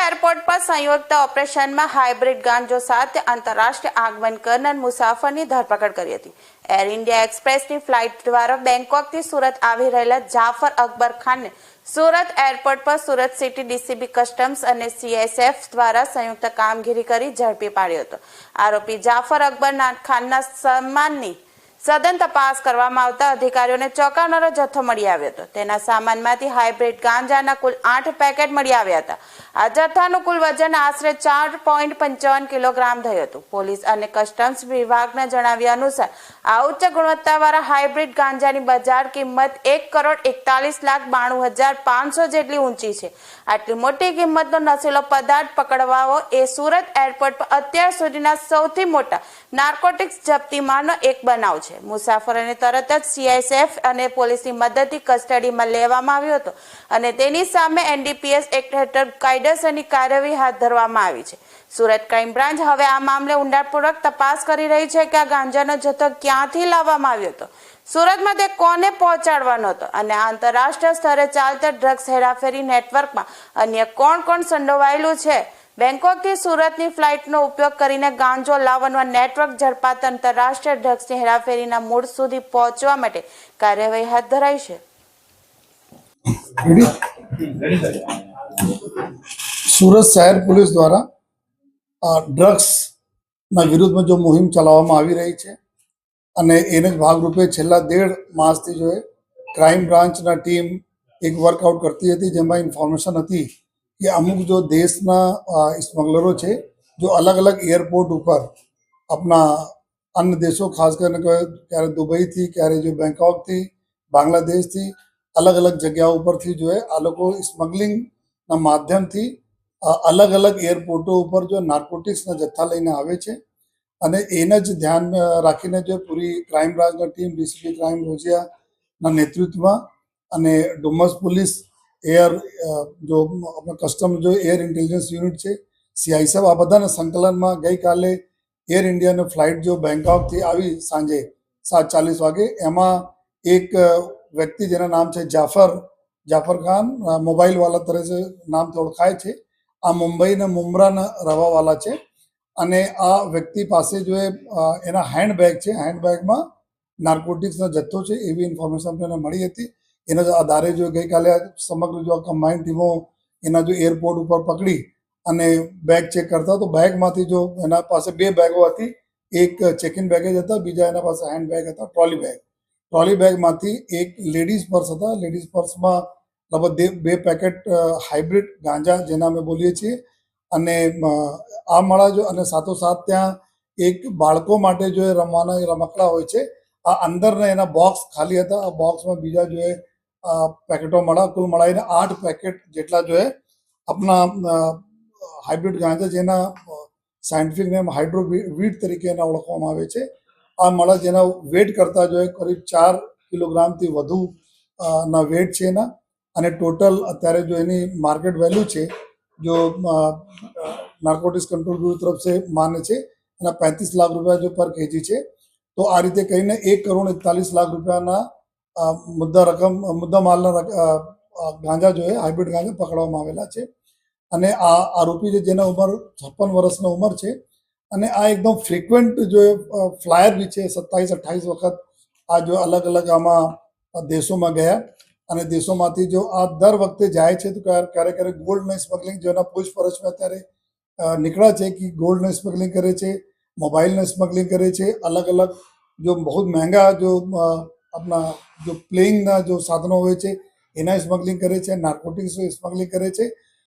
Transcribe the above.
Airport પર સંયુક્ત ઓપરેશનમાં હાઇબ્રિડ ગાંજો સાથે આંતરરાષ્ટ્રીય આગમન કરનાર મુસાફરની ધરપકડ કરી હતી. એર ઇન્ડિયા એક્સપ્રેસની ફ્લાઇટ દ્વારા બેંકોકથી સુરત આવી રહેલા જાફર અકબર ખાનને સુરત એરપોર્ટ પર સુરત સિટી ડીસીબી કસ્ટમ્સ અને સીએસએફ દ્વારા સંયુક્ત કામગીરી કરી ઝડપી પાડ્યો હતો. આરોપી જાફર અકબર ખાનના સન્માનની સઘન તપાસ કરવામાં આવતા અધિકારીઓને ચોંકાવનારો જથ્થો મળી આવ્યો હતો. તેના સામાનમાંથી હાઇબ્રિડ ગાંજાના કુલ આઠ પેકેટ મળી આવ્યા હતા. આ જથ્થાનું કુલ વજન આશરે ચાર પોઈન્ટ પંચાવન કિલોગ્રામ થયું હતું. પોલીસ અને કસ્ટમ્સ વિભાગના જણાવ્યા અનુસાર, આ ઉચ્ચ ગુણવત્તાવાળા હાઇબ્રિડ ગાંજાની બજાર કિંમત એક કરોડ એકતાલીસ લાખ બાણું હજાર પાંચસો જેટલી ઊંચી છે. આટલી મોટી કિંમતનો નશીલો પદાર્થ પકડવાઓ એ સુરત એરપોર્ટ પર અત્યાર સુધીના સૌથી મોટા નાર્કોટિક્સ જપ્તીમાંનો એક બનાવ છે. મુસાફરોને તરત જ સીઆઈએસએફ અને પોલીસની મદદથી કસ્ટડીમાં લેવામાં આવ્યો હતો અને તેની સામે એનડીપીએસ એક્ટ હેઠળ કાયદેસરની કાર્યવાહી હાથ ધરવામાં આવી છે. સુરત ક્રાઇમ બ્રાન્ચ હવે આ મામલે ઊંડાણપૂર્વક તપાસ કરી રહી છે કે આ ગાંજાનો જથ્થો ક્યાંથી લાવવામાં આવ્યો હતો. સુરતમાં તે કોને પહોંચાડવાનો હતો અને આંતરરાષ્ટ્રીય સ્તરે ચાલતા ડ્રગ્સ હેરાફેરી નેટવર્કમાં અન્ય કોણ કોણ સંડોવાયેલું છે? બેંકોકથી સુરતની ફ્લાઇટનો ઉપયોગ કરીને ગાંજો લાવવાનું નેટવર્ક ઝડપાતા આંતરરાષ્ટ્રીય ડ્રગ્સની હેરાફેરીના મૂળ સુધી પહોંચવા માટે કાર્યવાહી હાથ ધરાઈ છે. સુરત શહેર પોલીસ દ્વારા ડ્રગ્સના વિરુદ્ધમાં જો મુહિમ ચલાવવામાં આવી રહી છે અને એને જ ભાગરૂપે છેલ્લા દેઢ માસથી જો ક્રાઇમ બ્રાન્ચના ટીમ એક વર્કઆઉટ કરતી હતી જેમાં ઇન્ફોર્મેશન હતી કે અમુક જો દેશના સ્મગલરો છે, જો અલગ અલગ એરપોર્ટ ઉપર આપણા અન્ય દેશો, ખાસ કરીને ક્યારે દુબઈથી, ક્યારે જો બેંકોકથી બાંગ્લાદેશથી અલગ અલગ જગ્યાઓ ઉપરથી જો આ લોકો સ્મગલિંગના માધ્યમથી અલગ અલગ એરપોર્ટો ઉપર જો નાર્કોટિક્સના જથ્થા લઈને આવે છે. અને એને જ ધ્યાન રાખીને જો પૂરી ક્રાઇમ બ્રાન્ચના ટીમ, ડીસીપી ક્રાઇમ રોજિયાના નેતૃત્વમાં અને ડુમસ પોલીસ એર જો આપણે કસ્ટમ, જો એર ઇન્ટેલિજન્સ યુનિટ છે સીઆઈસએફ આ બધાના સંકલનમાં ગઈકાલે એર ઇન્ડિયાની ફ્લાઇટ જો બેંકોકથી આવી સાંજે સાત ચાલીસ વાગે, એમાં એક વ્યક્તિ જેના નામ છે જાફર જાફર ખાન મોબાઈલવાલા તરીકે નામથી ઓળખાય છે, આ મુંબઈના મુમરાના રહેવાવાલા છે, અને આ વ્યક્તિ પાસે જો એના હેન્ડબેગ છે હેન્ડબેગમાં નાર્કોટિક્સનો જથ્થો છે, એવી ઇન્ફોર્મેશન અમને મળી હતી. એના આધારે જો ગઈકાલે સમગ્ર જો કમ્બાઇન્ડ ટીમો એના જો એરપોર્ટ ઉપર પકડી અને બેગ ચેક કરતા, તો બેગમાંથી જો એના પાસે બે બેગો હતી. એક ચેક બેગેજ હતા, બીજા એના પાસે હેન્ડ બેગ હતા ટ્રોલી બેગ ટ્રોલી બેગમાંથી એક લેડીઝ પર્સ હતા. લેડીઝ પર્સમાં લગભગ બે પેકેટ હાઇબ્રિડ ગાંજા જેના અમે બોલીએ છીએ. અને આ મળા જો અને સાથોસાથ ત્યાં એક બાળકો માટે જો એ રમવાના રમકડા હોય છે. આ અંદરના એના બોક્સ ખાલી હતા. આ બોક્સમાં બીજા જો એ પેકેટો મળ્યા કુલ મળાઈને આઠ પેકેટ જેટલા જો આપણા હાઇબ્રિડ ગાંજા જેના સાયન્ટિફિક નેમ હાઇડ્રો વીટ તરીકે એને ઓળખવામાં આવે છે. આ મળા જેના વેટ કરતાં જોઈએ કરીબ ચાર કિલોગ્રામથી વધુ ના વેટ છે એના. અને ટોટલ અત્યારે જો એની માર્કેટ વેલ્યુ છે, જો નાર્કોટિક્સ કંટ્રોલ બ્યુરો તરફ છે માને છે, એના પેંત્રીસ લાખ રૂપિયા જો પર કેજી છે, તો આ રીતે કહીને એક કરોડ એકતાલીસ લાખ રૂપિયાના મુદ્દા રકમ, મુદ્દા માલના ગાંજા જોઈએ હાઇબ્રિડ ગાંજા પકડવામાં આવેલા છે. અને આ આરોપી છે જેના ઉંમર છપ્પન વર્ષની ઉંમર છે. અને આ એકદમ ફ્રિકવન્ટ જો ફ્લાયર બી છે, સત્તાવીસ, અઠ્ઠાવીસ વખત આ જો અલગ અલગ આમાં દેશોમાં ગયા. અને દેશોમાંથી જો આ દર વખતે જાય છે તો ક્યારે ક્યારેક ક્યારેક ગોલ્ડને સ્મગલિંગ જેના પૂછપરછમાં અત્યારે નીકળ્યા છે કે ગોલ્ડને સ્મગલિંગ કરે છે, મોબાઈલને સ્મગલિંગ કરે છે, અલગ અલગ જો બહુ મહેંગા જો આપણા જો પ્લેઇંગના જો સાધનો હોય છે એના સ્મગલિંગ કરે છે નાર્કોટિક્સ સ્મગલિંગ કરે છે